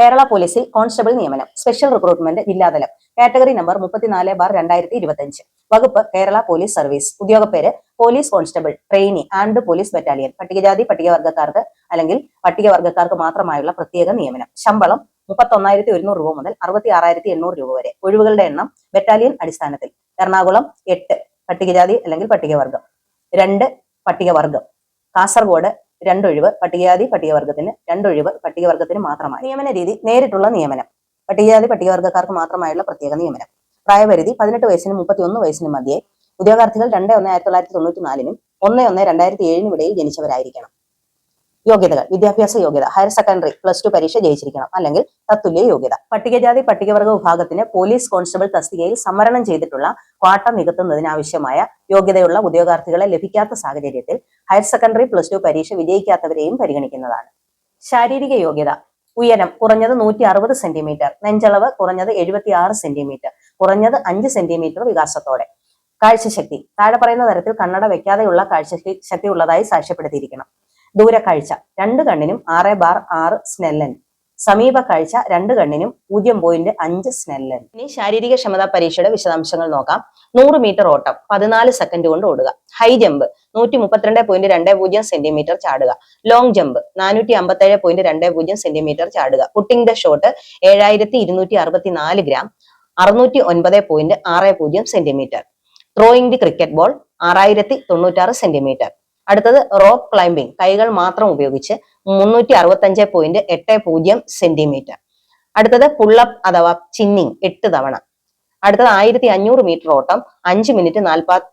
കേരള പോലീസിൽ കോൺസ്റ്റബിൾ നിയമനം special recruitment ജില്ലാതലം കാറ്റഗറി നമ്പർ മുപ്പത്തിനാല് ബാർ രണ്ടായിരത്തി ഇരുപത്തിയഞ്ച് വകുപ്പ് Kerala police service. ഉദ്യോഗപ്പേര് police constable trainee and police battalion പട്ടികജാതി പട്ടികവർഗക്കാർക്ക് അല്ലെങ്കിൽ പട്ടികവർഗക്കാർക്ക് മാത്രമായുള്ള പ്രത്യേക നിയമനം. ശമ്പളം മുപ്പത്തൊന്നായിരത്തി ഒരുന്നൂറ് രൂപ മുതൽ അറുപത്തി ആറായിരത്തി എണ്ണൂറ് രൂപ വരെ. ഒഴിവുകളുടെ എണ്ണം ബറ്റാലിയൻ അടിസ്ഥാനത്തിൽ. എറണാകുളം എട്ട് പട്ടികജാതി അല്ലെങ്കിൽ പട്ടികവർഗം രണ്ട് പട്ടികവർഗം കാസർഗോഡ് രണ്ടൊഴിവ് പട്ടികജാതി പട്ടികവർഗത്തിന് രണ്ടൊഴിവ് പട്ടികവർഗത്തിന് മാത്രമായി. നിയമന രീതി നേരിട്ടുള്ള നിയമനം. പട്ടികജാതി പട്ടികവർഗക്കാർക്ക് മാത്രമായുള്ള പ്രത്യേക നിയമനം. പ്രായപരിധി പതിനെട്ട് വയസ്സിനും മുപ്പത്തിയൊന്ന് വയസ്സിനും മധ്യേ ഉദ്യോഗാർത്ഥികൾ രണ്ട് ഒന്ന് ആയിരത്തി തൊള്ളായിരത്തി തൊണ്ണൂറ്റി നാലിനും ഒന്ന് ഒന്ന് രണ്ടായിരത്തി ഏഴിനും ഇടയിൽ ജനിച്ചവരായിരിക്കണം. യോഗ്യതകൾ. വിദ്യാഭ്യാസ യോഗ്യത. ഹയർ സെക്കൻഡറി പ്ലസ് ടു പരീക്ഷ ജയിച്ചിരിക്കണം. അല്ലെങ്കിൽ തത്തുല്യ യോഗ്യത. പട്ടികജാതി പട്ടികവർഗ വിഭാഗത്തിന് പോലീസ് കോൺസ്റ്റബിൾ തസ്തികയിൽ സംവരണം ചെയ്തിട്ടുള്ള ക്വാട്ട നികത്തുന്നതിനാവശ്യമായ യോഗ്യതയുള്ള ഉദ്യോഗാർത്ഥികളെ ലഭിക്കാത്ത സാഹചര്യത്തിൽ ഹയർ സെക്കൻഡറി പ്ലസ് ടു പരീക്ഷ വിജയിക്കാത്തവരെയും പരിഗണിക്കുന്നതാണ്. ശാരീരിക യോഗ്യത. ഉയരം കുറഞ്ഞത് നൂറ്റി അറുപത് സെന്റിമീറ്റർ. നെഞ്ചളവ് കുറഞ്ഞത് എഴുപത്തി ആറ് സെന്റിമീറ്റർ. കുറഞ്ഞത് അഞ്ച് സെന്റിമീറ്റർ വികാസത്തോടെ. കാഴ്ചശക്തി. താഴെ പറയുന്ന തരത്തിൽ കണ്ണട വെക്കാതെയുള്ള കാഴ്ചശക്തി ശക്തി ഉള്ളതായി സാക്ഷ്യപ്പെടുത്തിയിരിക്കണം. ദൂരക്കാഴ്ച. രണ്ട് കണ്ണിനും ആറ് ബാർ ആറ് സ്നെല്ലൻ. സമീപ കാഴ്ച രണ്ട് കണ്ണിനും പൂജ്യം പോയിന്റ് അഞ്ച് സ്നെല്ലൻ. ഇനി ശാരീരിക ക്ഷമതാ പരീക്ഷയുടെ വിശദാംശങ്ങൾ നോക്കാം. നൂറ് മീറ്റർ ഓട്ടം. പതിനാല് സെക്കൻഡ് കൊണ്ട് ഓടുക. ഹൈ ജമ്പ് നൂറ്റി മുപ്പത്തിരണ്ട് പോയിന്റ് രണ്ട് പൂജ്യം സെന്റിമീറ്റർ ചാടുക. ലോങ് ജമ്പ് നാനൂറ്റി അമ്പത്തേഴ് പോയിന്റ് രണ്ട് പൂജ്യം സെന്റിമീറ്റർ ചാടുക. പുട്ടിംഗ് ദ ഷോട്ട് ഏഴായിരത്തി ഇരുന്നൂറ്റി അറുപത്തി നാല് ഗ്രാം അറുന്നൂറ്റി ഒൻപത് പോയിന്റ് ആറ് പൂജ്യം centimetre throwing the cricket ball ആറായിരത്തി തൊണ്ണൂറ്റാറ് സെന്റിമീറ്റർ അടുത്തത് റോപ്പ് ക്ലൈംബിംഗ് കൈകൾ മാത്രം ഉപയോഗിച്ച് മുന്നൂറ്റി അറുപത്തഞ്ച് പോയിന്റ് എട്ട് പൂജ്യം സെന്റിമീറ്റർ അടുത്തത് പുള്ളപ്പ് അഥവാ ചിന്നിങ് എട്ട് തവണ. അടുത്തത് ആയിരത്തി അഞ്ഞൂറ് മീറ്റർ ഓട്ടം അഞ്ച് മിനിറ്റ്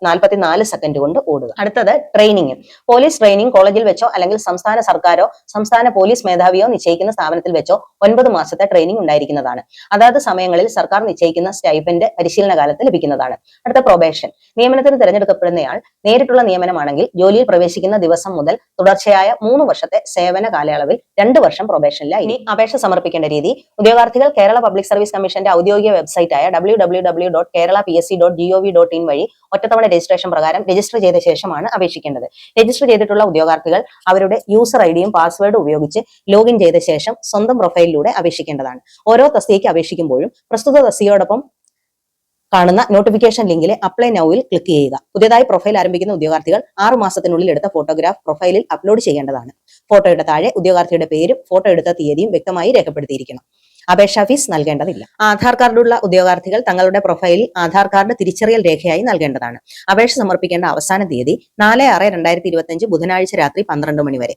നാൽപ്പത്തി നാല് സെക്കൻഡ് കൊണ്ട് ഓടുക. അടുത്തത് ട്രെയിനിങ്. പോലീസ് ട്രെയിനിങ് കോളേജിൽ വെച്ചോ അല്ലെങ്കിൽ സംസ്ഥാന സർക്കാരോ സംസ്ഥാന പോലീസ് മേധാവിയോ നിശ്ചയിക്കുന്ന സ്ഥാപനത്തിൽ വെച്ചോ ഒൻപത് മാസത്തെ ട്രെയിനിങ് ഉണ്ടായിരിക്കുന്നതാണ്. അതാത് സമയങ്ങളിൽ സർക്കാർ നിശ്ചയിക്കുന്ന സ്റ്റൈപ്പൻഡ് പരിശീലന കാലത്ത് ലഭിക്കുന്നതാണ്. അടുത്ത പ്രൊബേഷൻ നിയമനത്തിന് തിരഞ്ഞെടുക്കപ്പെടുന്നയാൾ നേരിട്ടുള്ള നിയമനമാണെങ്കിൽ ജോലിയിൽ പ്രവേശിക്കുന്ന ദിവസം മുതൽ തുടർച്ചയായ മൂന്ന് വർഷത്തെ സേവന കാലയളവിൽ രണ്ട് വർഷം പ്രൊബേഷനിലായി ഇനി അപേക്ഷ സമർപ്പിക്കേണ്ട രീതി. ഉദ്യോഗാർത്ഥികൾ കേരള പബ്ലിക് സർവീസ് കമ്മീഷന്റെ ഔദ്യോഗിക വെബ്സൈറ്റായ W W W dot Kerala P S C dot G V dot in വഴി ഒറ്റത്തവണ രജിസ്ട്രേഷൻ പ്രകാരം രജിസ്റ്റർ ചെയ്ത ശേഷമാണ് അപേക്ഷിക്കേണ്ടത്. രജിസ്റ്റർ ചെയ്തിട്ടുള്ള ഉദ്യോഗാർത്ഥികൾ അവരുടെ യൂസർ ഐ ഡിയും പാസ്വേഡും ഉപയോഗിച്ച് ലോഗിൻ ചെയ്ത ശേഷം സ്വന്തം പ്രൊഫൈലിലൂടെ അപേക്ഷിക്കേണ്ടതാണ്. ഓരോ തസ്തികയ്ക്ക് അപേക്ഷിക്കുമ്പോഴും പ്രസ്തുത തസ്തികയോടൊപ്പം കാണുന്ന നോട്ടിഫിക്കേഷൻ ലിങ്കിലെ അപ്ലൈ നൌവിൽ ക്ലിക്ക് ചെയ്യുക. പുതിയതായി പ്രൊഫൈൽ ആരംഭിക്കുന്ന ഉദ്യോഗാർത്ഥികൾ ആറ് മാസത്തിനുള്ളിൽ എടുത്ത ഫോട്ടോഗ്രാഫ് പ്രൊഫൈലിൽ അപ്ലോഡ് ചെയ്യേണ്ടതാണ്. ഫോട്ടോയുടെ താഴെ ഉദ്യോഗാർത്ഥിയുടെ പേരും ഫോട്ടോ എടുത്ത തീയതിയും വ്യക്തമായി രേഖപ്പെടുത്തിയിരിക്കണം. അപേക്ഷാ ഫീസ് നൽകേണ്ടതില്ല. ആധാർ കാർഡുള്ള ഉദ്യോഗാർത്ഥികൾ തങ്ങളുടെ പ്രൊഫൈലിൽ ആധാർ കാർഡ് തിരിച്ചറിയൽ രേഖയായി നൽകേണ്ടതാണ്. അപേക്ഷ സമർപ്പിക്കേണ്ട അവസാന തീയതി നാല് ആറ് രണ്ടായിരത്തി ഇരുപത്തി ബുധനാഴ്ച രാത്രി പന്ത്രണ്ട് മണി വരെ.